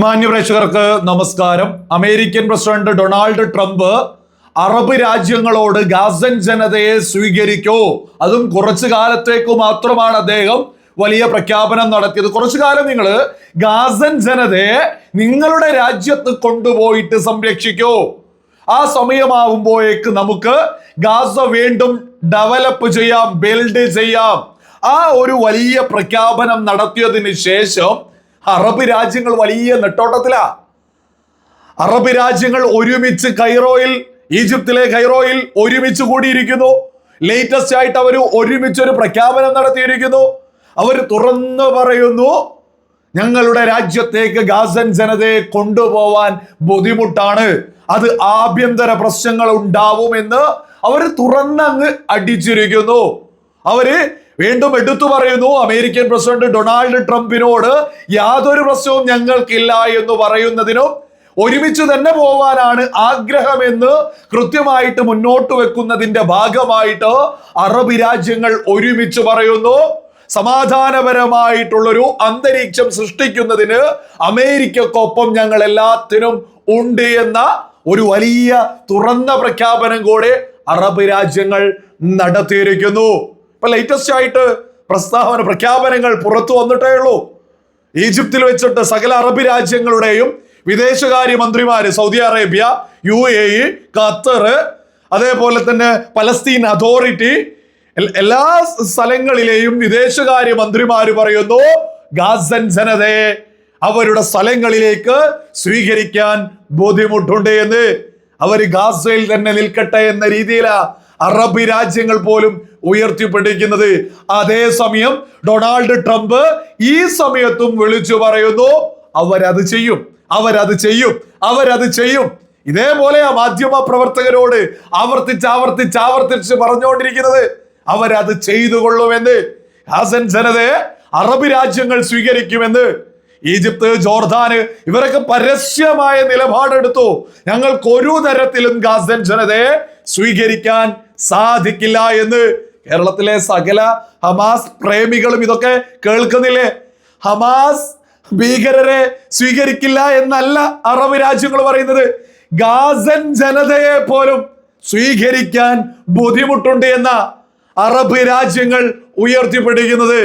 മാന്യപ്രേക്ഷകർക്ക് നമസ്കാരം. American president Donald Trump Arab രാജ്യങ്ങളോട് ഗാസൻ ജനതയെ സ്വീകരിക്കോ. അതും കുറച്ചു കാലത്തേക്ക് മാത്രമാണ് അദ്ദേഹം വലിയ പ്രഖ്യാപനം നടത്തിയത്. കുറച്ചു കാലം നിങ്ങൾ ഗാസൻ ജനതയെ നിങ്ങളുടെ രാജ്യത്ത് കൊണ്ടുപോയിട്ട് സംരക്ഷിക്കോ. ആ സമയമാവുമ്പോഴേക്ക് നമുക്ക് ഗാസ വീണ്ടും ഡെവലപ്പ് ചെയ്യാം ബിൽഡ് ചെയ്യാം. ആ ഒരു വലിയ പ്രഖ്യാപനം നടത്തിയതിന് ശേഷം അറബ് രാജ്യങ്ങൾ വലിയ നെട്ടോട്ടത്തിലാ. അറബ് രാജ്യങ്ങൾ ഒരുമിച്ച് കൈറോയിൽ ഈജിപ്തിലെ കൈറോയിൽ ഒരുമിച്ച് കൂടിയിരിക്കുന്നു. ലേറ്റസ്റ്റ് ആയിട്ട് അവർ ഒരുമിച്ച് ഒരു പ്രഖ്യാപനം നടത്തിയിരിക്കുന്നു. അവർ തുറന്നു പറയുന്നു ഞങ്ങളുടെ രാജ്യത്തേക്ക് ഗാസൻ ജനതയെ കൊണ്ടുപോവാൻ ബുദ്ധിമുട്ടാണ്. അത് ആഭ്യന്തര പ്രശ്നങ്ങൾ ഉണ്ടാവുമെന്ന് അവർ തുറന്നങ്ങ് അടിച്ചിരിക്കുന്നു. അവർ വീണ്ടും എടുത്തു പറയുന്നു അമേരിക്കൻ പ്രസിഡന്റ് ഡൊണാൾഡ് ട്രംപിനോട് യാതൊരു പ്രശ്നവും ഞങ്ങൾക്കില്ല എന്ന് പറയുന്നതിനും ഒരുമിച്ച് തന്നെ പോവാനാണ് ആഗ്രഹമെന്ന് കൃത്യമായിട്ട് മുന്നോട്ട് വെക്കുന്നതിന്റെ ഭാഗമായിട്ട് അറബ് രാജ്യങ്ങൾ ഒരുമിച്ച് പറയുന്നു. സമാധാനപരമായിട്ടുള്ളൊരു അന്തരീക്ഷം സൃഷ്ടിക്കുന്നതിന് അമേരിക്കക്കൊപ്പം ഞങ്ങൾ എല്ലാത്തിനും ഉണ്ട് എന്ന ഒരു വലിയ തുറന്ന പ്രഖ്യാപനം കൂടെ അറബ് രാജ്യങ്ങൾ നടത്തിയിരിക്കുന്നു. ഇപ്പൊ ലേറ്റസ്റ്റ് ആയിട്ട് പ്രസ്താവന പ്രഖ്യാപനങ്ങൾ പുറത്തു വന്നിട്ടേ ഉള്ളൂ. ഈജിപ്തിൽ വെച്ചിട്ട് സകല അറബ് രാജ്യങ്ങളുടെയും വിദേശകാര്യ മന്ത്രിമാര് Saudi Arabia U A E Qatar അതേപോലെ തന്നെ പലസ്തീൻ അതോറിറ്റി എല്ലാ സ്ഥലങ്ങളിലെയും വിദേശകാര്യ മന്ത്രിമാര് പറയുന്നു ഗാസൻ ജനതയെ അവരുടെ സ്ഥലങ്ങളിലേക്ക് സ്വീകരിക്കാൻ ബുദ്ധിമുട്ടുണ്ട് എന്ന്. അവർ ഗാസയിൽ തന്നെ നിൽക്കട്ടെ എന്ന രീതിയിലാ അറബ് രാജ്യങ്ങൾ പോലും ഉയർത്തിപ്പിടിക്കുന്നത് അതേസമയം ഡൊണാൾഡ് ട്രംപ് ഈ സമയത്തും വിളിച്ചു പറയുന്നു അവരത് ചെയ്യും അവരത് ചെയ്യും അവരത് ചെയ്യും. ഇതേപോലെ ആ മാധ്യമ പ്രവർത്തകരോട് ആവർത്തിച്ച് ആവർത്തിച്ച് ആവർത്തിച്ച് പറഞ്ഞുകൊണ്ടിരിക്കുന്നത് അവരത് ചെയ്തു കൊള്ളുമെന്ന് ഹാസൻ ജനതയെ അറബ് രാജ്യങ്ങൾ സ്വീകരിക്കുമെന്ന്. ഈജിപ്ത് ജോർദാന് ഇവരൊക്കെ പരസ്യമായ നിലപാടെടുത്തു. ഞങ്ങൾക്ക് ഒരു തരത്തിലും ഗാസൻ ജനതയെ സ്വീകരിക്കാൻ സാധിക്കില്ല എന്ന് കേരളത്തിലെ സകല ഹമാസ് പ്രേമികളും ഇതൊക്കെ കേൾക്കുന്നില്ലേ? ഹമാസ് ഭീകരരെ സ്വീകരിക്കില്ല എന്നല്ല അറബ് രാജ്യങ്ങൾ പറയുന്നത്. ഗാസൻ ജനതയെ പോലും സ്വീകരിക്കാൻ ബുദ്ധിമുട്ടുണ്ട് എന്ന അറബ് രാജ്യങ്ങൾ ഉയർത്തിപ്പിടിക്കുന്നത്.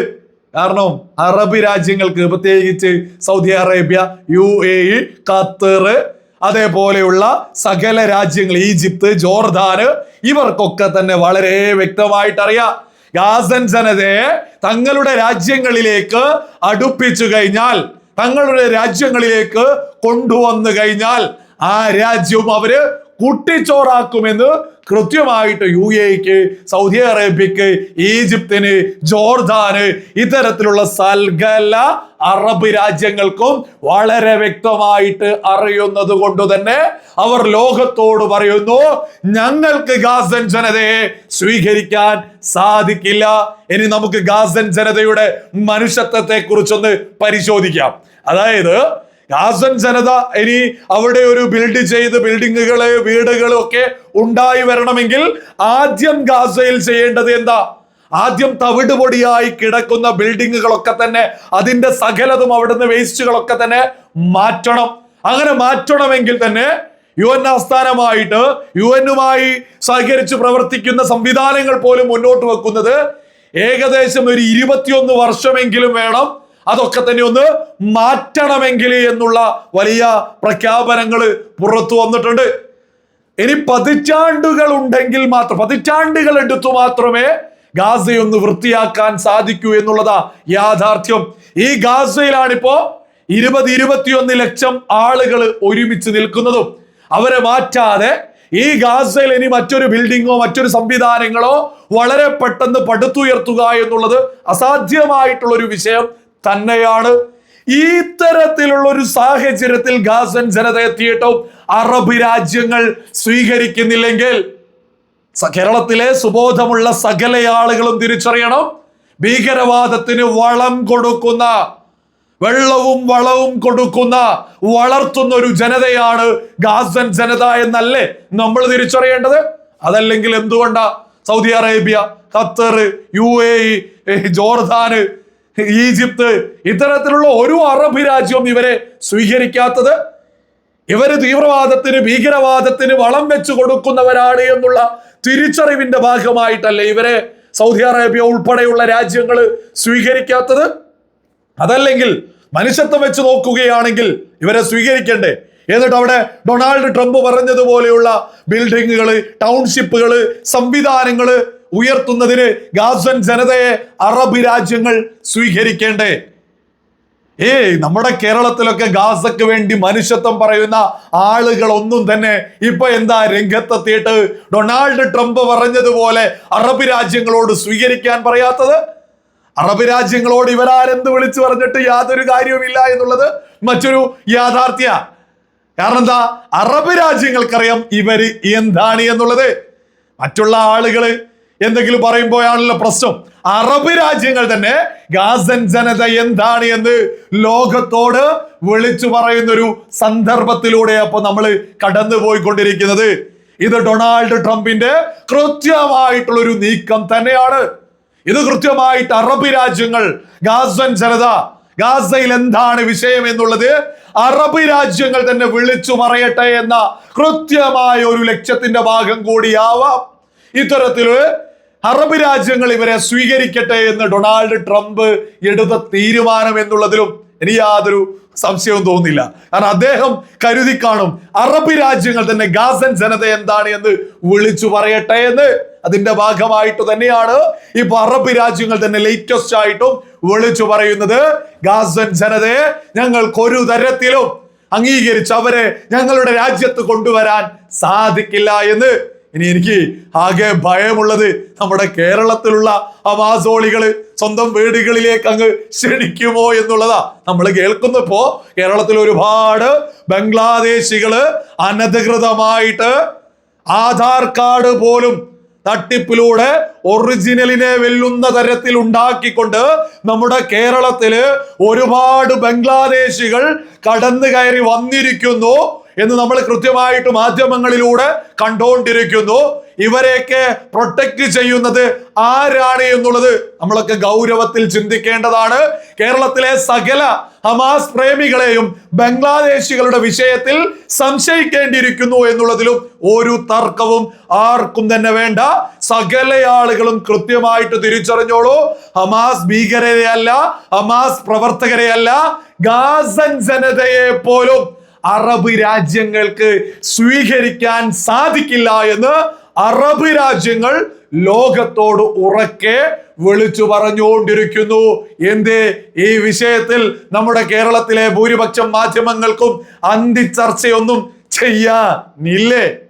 കാരണം അറബ് രാജ്യങ്ങൾക്ക് പ്രത്യേകിച്ച് Saudi Arabia U A Qatar അതേപോലെയുള്ള സകല രാജ്യങ്ങൾ ഈജിപ്ത് ജോർദാന് ഇവർക്കൊക്കെ തന്നെ വളരെ വ്യക്തമായിട്ട് അറിയാം ഗാസൻ ജനതയെ തങ്ങളുടെ രാജ്യങ്ങളിലേക്ക് അടുപ്പിച്ചു കഴിഞ്ഞാൽ തങ്ങളുടെ രാജ്യങ്ങളിലേക്ക് കൊണ്ടുവന്നു കഴിഞ്ഞാൽ ആ രാജ്യവും അവർ കുട്ടിച്ചോറാക്കുമെന്ന് കൃത്യമായിട്ട് യു എക്ക് സൗദി അറേബ്യക്ക് ഈജിപ്തിന് ജോർദാന് ഇത്തരത്തിലുള്ള സൽഗല അറബ് രാജ്യങ്ങൾക്കും വളരെ വ്യക്തമായിട്ട് അറിയുന്നത് കൊണ്ട് തന്നെ അവർ ലോകത്തോട് പറയുന്നു ഞങ്ങൾക്ക് ഗാസൻ ജനതയെ സ്വീകരിക്കാൻ സാധിക്കില്ല. ഇനി നമുക്ക് ഗാസൻ ജനതയുടെ മനുഷ്യത്വത്തെ കുറിച്ചൊന്ന് പരിശോധിക്കാം. അതായത് ഗാസൻ ജനത ഇനി അവിടെ ഒരു ബിൽഡ് ചെയ്ത് ബിൽഡിങ്ങുകൾ വീടുകളും ഒക്കെ ഉണ്ടായി വരണമെങ്കിൽ ആദ്യം ഗാസയിൽ ചെയ്യേണ്ടത് എന്താ? ആദ്യം തവിട് പൊടിയായി കിടക്കുന്ന ബിൽഡിങ്ങുകളൊക്കെ തന്നെ അതിന്റെ സകലതും അവിടുന്ന് വേസ്റ്റുകളൊക്കെ തന്നെ മാറ്റണം. അങ്ങനെ മാറ്റണമെങ്കിൽ തന്നെ യു എൻ ആസ്ഥാനമായിട്ട് യു എന്നുമായി സഹകരിച്ച് പ്രവർത്തിക്കുന്ന സംവിധാനങ്ങൾ പോലും മുന്നോട്ട് വെക്കുന്നത് ഏകദേശം ഒരു ഇരുപത്തിയൊന്ന് വർഷമെങ്കിലും വേണം അതൊക്കെ തന്നെ ഒന്ന് മാറ്റണമെങ്കിൽ എന്നുള്ള വലിയ പ്രഖ്യാപനങ്ങൾ പുറത്തു വന്നിട്ടുണ്ട്. ഇനി പതിറ്റാണ്ടുകൾ ഉണ്ടെങ്കിൽ മാത്രം പതിറ്റാണ്ടുകൾ എടുത്തു മാത്രമേ ഗാസയൊന്ന് വൃത്തിയാക്കാൻ സാധിക്കൂ എന്നുള്ളതാ യാഥാർത്ഥ്യം. ഈ ഗാസയിലാണിപ്പോ ഇരുപത് ഇരുപത്തിയൊന്ന് ലക്ഷം ആളുകൾ ഒരുമിച്ച് നിൽക്കുന്നതും. അവരെ മാറ്റാതെ ഈ ഗാസയിൽ ഇനി മറ്റൊരു ബിൽഡിങ്ങോ മറ്റൊരു സംവിധാനങ്ങളോ വളരെ പെട്ടെന്ന് പടുത്തുയർത്തുക എന്നുള്ളത് അസാധ്യമായിട്ടുള്ള ഒരു വിഷയം തന്നെയാണ്. ഈ തരത്തിലുള്ള ഒരു സാഹചര്യത്തിൽ ഗാസൻ ജനത എത്തിയിട്ടും അറബ് രാജ്യങ്ങൾ സ്വീകരിക്കുന്നില്ലെങ്കിൽ കേരളത്തിലെ സുബോധമുള്ള സകല ആളുകളും തിരിച്ചറിയണം. ഭീകരവാദത്തിന് വളം കൊടുക്കുന്ന വെള്ളവും വളവും കൊടുക്കുന്ന വളർത്തുന്ന ഒരു ജനതയാണ് ഗാസൻ ജനത എന്നല്ലേ നമ്മൾ തിരിച്ചറിയേണ്ടത്? അതല്ലെങ്കിൽ എന്തുകൊണ്ടാ? Saudi Arabia Qatar U A ജോർദാന് Egypt ഇത്തരത്തിലുള്ള ഒരു അറബ് രാജ്യവും ഇവരെ സ്വീകരിക്കാത്തത്. ഇവർ തീവ്രവാദത്തിന് ഭീകരവാദത്തിന് വളം വെച്ചു കൊടുക്കുന്നവരാണ് എന്നുള്ള തിരിച്ചറിവിന്റെ ഭാഗമായിട്ടല്ലേ ഇവരെ സൗദി അറേബ്യ ഉൾപ്പെടെയുള്ള രാജ്യങ്ങൾ സ്വീകരിക്കാത്തത്? അതല്ലെങ്കിൽ മനുഷ്യത്വം വെച്ച് നോക്കുകയാണെങ്കിൽ ഇവരെ സ്വീകരിക്കണ്ടേ? എന്നിട്ട് അവിടെ ഡൊണാൾഡ് ട്രംപ് പറഞ്ഞതുപോലെയുള്ള ബിൽഡിങ്ങുകൾ ടൗൺഷിപ്പുകൾ സംവിധാനങ്ങൾ ഉയർത്തുന്നതിന് ഗാസൻ ജനതയെ അറബ് രാജ്യങ്ങൾ സ്വീകരിക്കേണ്ടേ? ഏയ് നമ്മുടെ കേരളത്തിലൊക്കെ ഗാസക്ക് വേണ്ടി മനുഷ്യത്വം പറയുന്ന ആളുകൾ ഒന്നും തന്നെ ഇപ്പൊ എന്താ രംഗത്തെത്തിയിട്ട് ഡൊണാൾഡ് ട്രംപ് പറഞ്ഞതുപോലെ അറബ് രാജ്യങ്ങളോട് സ്വീകരിക്കാൻ പറയാത്തത്? അറബ് രാജ്യങ്ങളോട് ഇവരാരെന്ത് വിളിച്ചു പറഞ്ഞിട്ട് യാതൊരു കാര്യവുമില്ല എന്നുള്ളത് മറ്റൊരു യാഥാർത്ഥ്യ. കാരണം എന്താ? അറബ് രാജ്യങ്ങൾക്കറിയാം ഇവർ എന്താണ് എന്നുള്ളത്. മറ്റുള്ള ആളുകൾ എന്തെങ്കിലും പറയുമ്പോഴാണല്ലോ പ്രശ്നം. അറബ് രാജ്യങ്ങൾ തന്നെ ഗാസൻ ജനത എന്താണ് എന്ന് ലോകത്തോട് വിളിച്ചു പറയുന്ന ഒരു സന്ദർഭത്തിലൂടെ അപ്പൊ നമ്മൾ കടന്നു പോയിക്കൊണ്ടിരിക്കുന്നത് ഇത് ഡൊണാൾഡ് ട്രംപിന്റെ കൃത്യമായിട്ടുള്ള ഒരു നീക്കം തന്നെയാണ്. ഇത് കൃത്യമായിട്ട് അറബ് രാജ്യങ്ങൾ ഗാസൻ ജനത ഗാസയിൽ എന്താണ് വിഷയം എന്നുള്ളത് അറബ് രാജ്യങ്ങൾ തന്നെ വിളിച്ചു പറയട്ടെ എന്ന കൃത്യമായ ഒരു ലക്ഷ്യത്തിന്റെ ഭാഗം കൂടിയാവാം. ഇത്തരത്തിൽ അറബ് രാജ്യങ്ങൾ ഇവരെ സ്വീകരിക്കട്ടെ എന്ന് ഡൊണാൾഡ് ട്രംപ് എടുത്ത തീരുമാനം എന്നുള്ളതിലും ഇനി യാതൊരു സംശയവും തോന്നില്ല കാരണം അദ്ദേഹം കരുതി കാണും അറബ് രാജ്യങ്ങൾ തന്നെ ഗാസൻ ജനത എന്താണ് എന്ന് വിളിച്ചു പറയട്ടെ എന്ന്. അതിന്റെ ഭാഗമായിട്ട് തന്നെയാണ് ഇപ്പൊ അറബ് രാജ്യങ്ങൾ തന്നെ ലേറ്റസ്റ്റ് ആയിട്ടും വിളിച്ചു പറയുന്നത്. ഗാസൻ ജനതയെ ഞങ്ങൾക്കൊരു തരത്തിലും അംഗീകരിച്ച് അവരെ ഞങ്ങളുടെ രാജ്യത്ത് കൊണ്ടുവരാൻ സാധിക്കില്ല എന്ന്. ഇനി എനിക്ക് ആകെ ഭയമുള്ളത് നമ്മുടെ കേരളത്തിലുള്ള അവാസോളികൾ സ്വന്തം വീടുകളിലേക്ക് അങ്ങ് ക്ഷണിക്കുമോ എന്നുള്ളതാ. നമ്മൾ കേൾക്കുന്നപ്പോ കേരളത്തിൽ ഒരുപാട് ബംഗ്ലാദേശികൾ അനധികൃതമായിട്ട് ആധാർ കാർഡ് പോലും തട്ടിപ്പിലൂടെ ഒറിജിനലിനെ വെല്ലുന്ന തരത്തിൽ ഉണ്ടാക്കിക്കൊണ്ട് നമ്മുടെ കേരളത്തിൽ ഒരുപാട് ബംഗ്ലാദേശികൾ കടന്നു കയറി വന്നിരിക്കുന്നു. എന്ന് നമ്മൾ കൃത്യമായിട്ട് മാധ്യമങ്ങളിലൂടെ കണ്ടുകൊണ്ടിരിക്കുന്നു ഇവരെയൊക്കെ പ്രൊട്ടക്ട് ചെയ്യുന്നത് ആരാണ് എന്നുള്ളത് നമ്മളൊക്കെ ഗൗരവത്തിൽ ചിന്തിക്കേണ്ടതാണ്. കേരളത്തിലെ സകല ഹമാസ് പ്രേമികളെയും ബംഗ്ലാദേശികളുടെ വിഷയത്തിൽ സംശയിക്കേണ്ടിയിരിക്കുന്നു എന്നുള്ളതിലും ഒരു തർക്കവും ആർക്കും തന്നെ വേണ്ട. സകല ആളുകളും കൃത്യമായിട്ട് തിരിച്ചറിഞ്ഞോളൂ. ഹമാസ് ഭീകരരെയല്ല ഹമാസ് പ്രവർത്തകരെയല്ല ഗാസൻ ജനതയെ പോലും അറബ് രാജ്യങ്ങൾക്ക് സ്വീകരിക്കാൻ സാധിക്കില്ല എന്ന് അറബ് രാജ്യങ്ങൾ ലോകത്തോട് ഉറക്കെ വിളിച്ചു പറഞ്ഞുകൊണ്ടിരിക്കുന്നു. എന്തേ? ഈ വിഷയത്തിൽ നമ്മുടെ കേരളത്തിലെ ഭൂരിപക്ഷം മാധ്യമങ്ങൾക്കും അന്തിച്ചർച്ചയൊന്നും ചെയ്യാനില്ലേ?